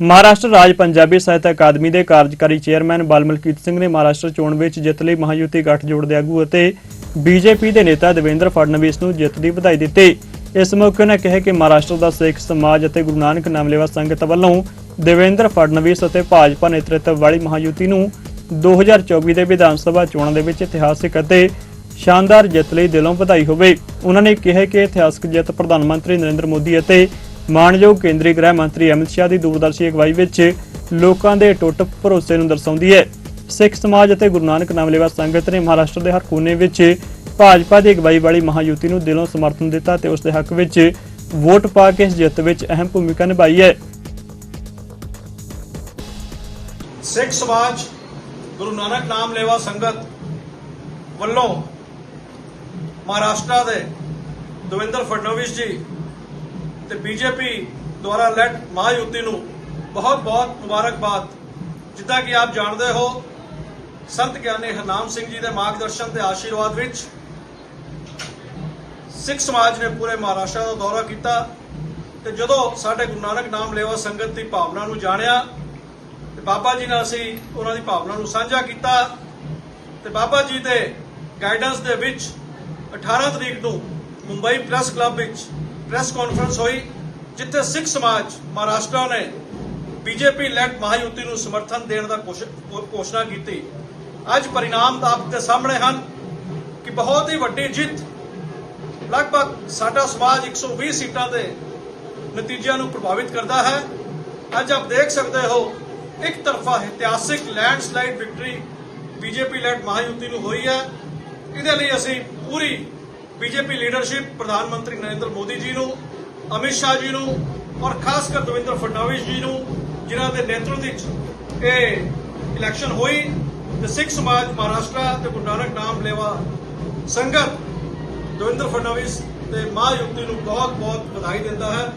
ਮਹਾਰਾਸ਼ਟਰ ਰਾਜ ਪੰਜਾਬੀ ਸਾਹਿਤ ਅਕਾਦਮੀ ਦੇ ਕਾਰਜਕਾਰੀ ਚੇਅਰਮੈਨ ਬਲਮਲਕੀਤ ਸਿੰਘ ਨੇ ਮਹਾਰਾਸ਼ਟਰ ਚੋਣ ਵਿੱਚ ਜਿੱਤ ਲਈ ਮਹਾਯੁਤੀ ਗੱਠਜੋੜ ਦੇ ਆਗੂ ਅਤੇ ਬੀਜੇਪੀ ਦੇ ਨੇਤਾ ਦੇਵੇਂਦਰ ਫੜਨਵੀਸ ਨੂੰ ਜਿੱਤ ਦੀ ਵਧਾਈ ਦਿੱਤੀ। ਇਸ ਮੌਕੇ ਉਹਨਾਂ ਕਿਹਾ ਕਿ ਮਹਾਰਾਸ਼ਟਰ ਦਾ ਸਿੱਖ ਸਮਾਜ ਅਤੇ ਗੁਰੂ ਨਾਨਕ ਨਾਮਲੇਵਾ ਸੰਗਤ ਵੱਲੋਂ ਦੇਵੇਂਦਰ ਫੜਨਵੀਸ ਅਤੇ ਭਾਜਪਾ ਨੇਤਰਤਵ ਵਾਲੀ ਮਹਾਯੁਤੀ ਨੂੰ 2024 ਦੇ ਵਿਧਾਨ ਸਭਾ ਚੋਣਾਂ ਦੇ ਵਿੱਚ ਇਤਿਹਾਸਿਕ ਅਤੇ ਸ਼ਾਨਦਾਰ ਜਿੱਤ ਲਈ ਦਿਲੋਂ ਵਧਾਈ ਹੋਵੇ। ਉਹਨਾਂ ਨੇ ਕਿਹਾ ਕਿ ਇਤਿਹਾਸਕ ਜਿੱਤ ਪ੍ਰਧਾਨ ਮੰਤਰੀ ਨਰਿੰਦਰ ਮੋਦੀ ਅਤੇ ਮਾਣਯੋਗ ਕੇਂਦਰੀ ਗ੍ਰਹਿ ਮੰਤਰੀ ਅਮਿਤ ਸ਼ਾਹ ਦੀ ਦੂਰਦਰਸ਼ੀ ਅਗਵਾਈ ਵਿੱਚ ਲੋਕਾਂ ਦੇ ਟੁੱਟ ਭਰੋਸੇ ਨੂੰ ਦਰਸਾਉਂਦੀ ਹੈ। ਸਿੱਖ ਸਮਾਜ ਅਤੇ ਗੁਰੂ ਨਾਨਕ ਨਾਮਲੇਵਾ ਸੰਗਤ ਨੇ ਮਹਾਰਾਸ਼ਟਰ ਦੇ ਹਰ ਕੋਨੇ ਵਿੱਚ ਭਾਜਪਾ ਦੀ ਅਗਵਾਈ ਵਾਲੀ ਮਹਾਯੁਤੀ ਨੂੰ ਦਿਲੋਂ ਸਮਰਥਨ ਦਿੱਤਾ ਤੇ ਉਸ ਦੇ ਹੱਕ ਵਿੱਚ ਵੋਟ ਪਾ ਕੇ ਇਸ ਜਿੱਤ ਵਿੱਚ ਅਹਿਮ ਭੂਮਿਕਾ ਨਿਭਾਈ ਹੈ। ਸਿੱਖ ਸਮਾਜ, ਗੁਰੂ ਨਾਨਕ ਨਾਮ ਲੇਵਾ ਸੰਗਤ ਵੱਲੋਂ ਮਹਾਰਾਸ਼ਟਰ ਦੇ ਦਵਿੰਦਰ ਫਡਨਵੀਸ ਜੀ ਤੇ ਬੀਜੇਪੀ ਦੁਆਰਾ ਲੈਟ ਮਹਾਯੁਤੀ ਨੂੰ ਬਹੁਤ ਬਹੁਤ ਮੁਬਾਰਕਬਾਦ। ਜਿੱਦਾਂ ਕਿ ਆਪ ਜਾਣਦੇ ਹੋ, ਸੰਤ ਗਿਆਨੀ ਹਰਨਾਮ ਸਿੰਘ ਜੀ ਦੇ ਮਾਰਗਦਰਸ਼ਨ ਤੇ ਆਸ਼ੀਰਵਾਦ ਵਿੱਚ ਸਿੱਖ ਸਮਾਜ ਨੇ ਪੂਰੇ ਮਹਾਰਾਸ਼ਟਰ ਦਾ ਦੌਰਾ ਕੀਤਾ ਤੇ ਜਦੋਂ ਸਾਡੇ ਗੁਰੂ ਨਾਨਕ ਨਾਮ ਲੇਵਾ ਸੰਗਤ ਦੀ ਭਾਵਨਾ ਨੂੰ ਜਾਣਿਆ ਤੇ ਬਾਬਾ ਜੀ ਨਾਲ ਅਸੀਂ ਉਹਨਾਂ ਦੀ ਭਾਵਨਾ ਨੂੰ ਸਾਂਝਾ ਕੀਤਾ ਤੇ ਬਾਬਾ ਜੀ ਦੇ ਗਾਈਡੈਂਸ ਦੇ ਵਿੱਚ 18 ਤਰੀਕ ਨੂੰ ਮੁੰਬਈ ਪ੍ਰੈਸ ਕਲੱਬ ਵਿੱਚ ਪ੍ਰੈਸ ਕਾਨਫਰੰਸ ਹੋਈ, ਜਿੱਥੇ ਸਿੱਖ ਸਮਾਜ, ਮਹਾਰਾਸ਼ਟਰ ਨੇ ਬੀਜੇਪੀ ਲੈਡ ਮਹਾਯੁਤੀ ਨੂੰ ਸਮਰਥਨ ਦੇਣ ਦਾ ਕੋਸ਼- ਘੋਸ਼ਣਾ ਕੀਤੀ। ਅੱਜ ਪਰਿਣਾਮ ਤਾਂ ਆਪ ਦੇ ਸਾਹਮਣੇ ਹਨ ਕਿ ਬਹੁਤ ਹੀ ਵੱਡੀ ਜਿੱਤ, ਲਗਭਗ ਸਾਡਾ ਸਮਾਜ 120 ਸੀਟਾਂ ਦੇ ਨਤੀਜਿਆਂ ਨੂੰ ਪ੍ਰਭਾਵਿਤ ਕਰਦਾ ਹੈ। ਅੱਜ ਆਪ ਦੇਖ ਸਕਦੇ ਹੋ, ਇੱਕ ਤਰਫਾ ਇਤਿਹਾਸਿਕ landslide victory BJP led Mahayuti ਨੂੰ ਹੋਈ ਹੈ। ਇਹਦੇ ਲਈ ਅਸੀਂ ਪੂਰੀ ਬੀਜੇਪੀ ਲੀਡਰਸ਼ਿਪ ਪ੍ਰਧਾਨ ਮੰਤਰੀ ਨਰਿੰਦਰ ਮੋਦੀ ਜੀ ਨੂੰ, ਅਮਿਤ ਸ਼ਾਹ ਜੀ ਨੂੰ ਔਰ ਖਾਸ ਕਰ ਦਵਿੰਦਰ ਫਡਨਵੀਸ ਜੀ ਨੂੰ, ਜਿਨ੍ਹਾਂ ਦੇ ਨੇਤਰਤਵ ਵਿੱਚ ਇਹ ਇਲੈਕਸ਼ਨ ਹੋਈ, ਤੇ ਸਿੱਖ ਸਮਾਜ ਮਹਾਰਾਸ਼ਟਰ ਤੇ ਗੁਰੂ ਨਾਨਕ ਨਾਮ ਲੇਵਾ ਸੰਗਤ ਦਵਿੰਦਰ ਫਡਨਵੀਸ ਤੇ ਮਹਾਯੁਤੀ ਨੂੰ ਬਹੁਤ ਬਹੁਤ ਵਧਾਈ ਦਿੰਦਾ ਹੈ।